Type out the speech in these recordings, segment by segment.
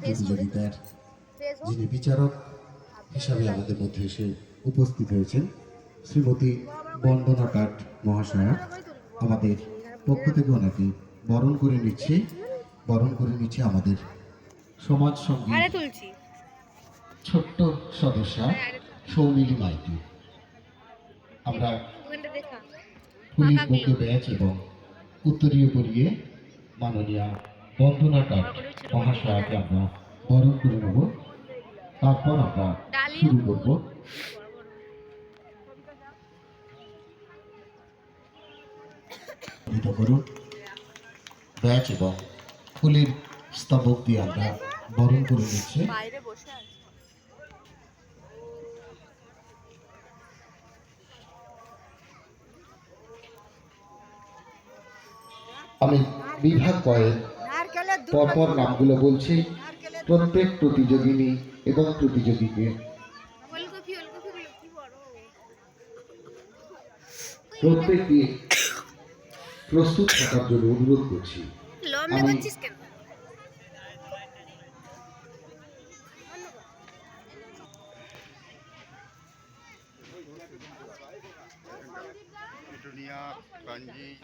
প্রতিযোগিতার যিনি বিচারক হিসাবে আমাদের মধ্যে এসে উপস্থিত হয়েছেন শ্রীমতী বন্দনা কাঠ মহাশয়া আমাদের পক্ষ থেকে ওনাকে বরণ করে নিচ্ছে। বরণ করে নিচ্ছে আমাদের সমাজ সঙ্গী ছোট্ট সদস্যা সৌমিলি মাইতি। আমরা দেখা। বুকে ব্যাচ এবং উত্তরীয় পরিয়ে মাননীয়া বন্দনা কাঠ মহাশয়াকে আমরা বরণ করে নেব। তারপর আমরা শুরু করব। করুন। ব্যাচ এবং ফুলের স্তবক দিয়ে আমরা বরণ করে নিচ্ছে। আমি বিভাগ কয়েক পরপর নামগুলো বলছি। প্রত্যেক প্রতিযোগিনী এবং প্রতিযোগীকে। প্রত্যেককে প্রস্তুত থাকার জন্য অনুরোধ করছি। আমি- কাঞ্জি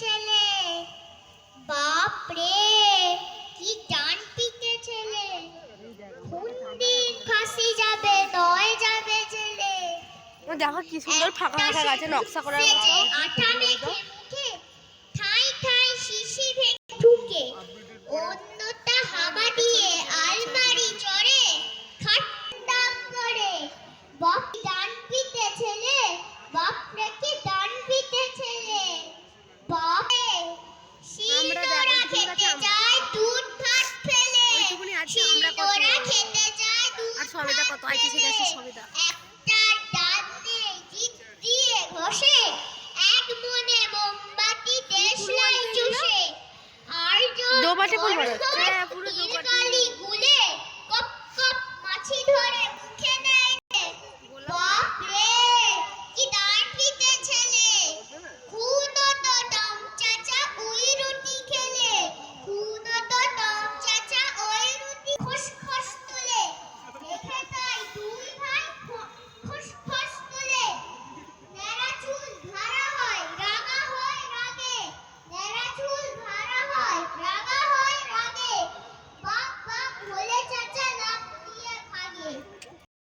ছেলে। বাপ রে কি ডান পিটে ছেলে। খুন্দির ফাঁসি যাবে দয় যাবে ছেলে দেখো কি সুন্দর ফাঁকা ফাঁকা গাছে নকশা করা আটা মেখে সবেদা কত আইতে শিখে আসছে সবেদা একটা ডাল দিয়ে জিত দিয়ে ঘষে এক মনে মোমবাতি দেশলাই চুষে। আর দোবাটে ফুল বড় হ্যাঁ, পুরো দোবাটি।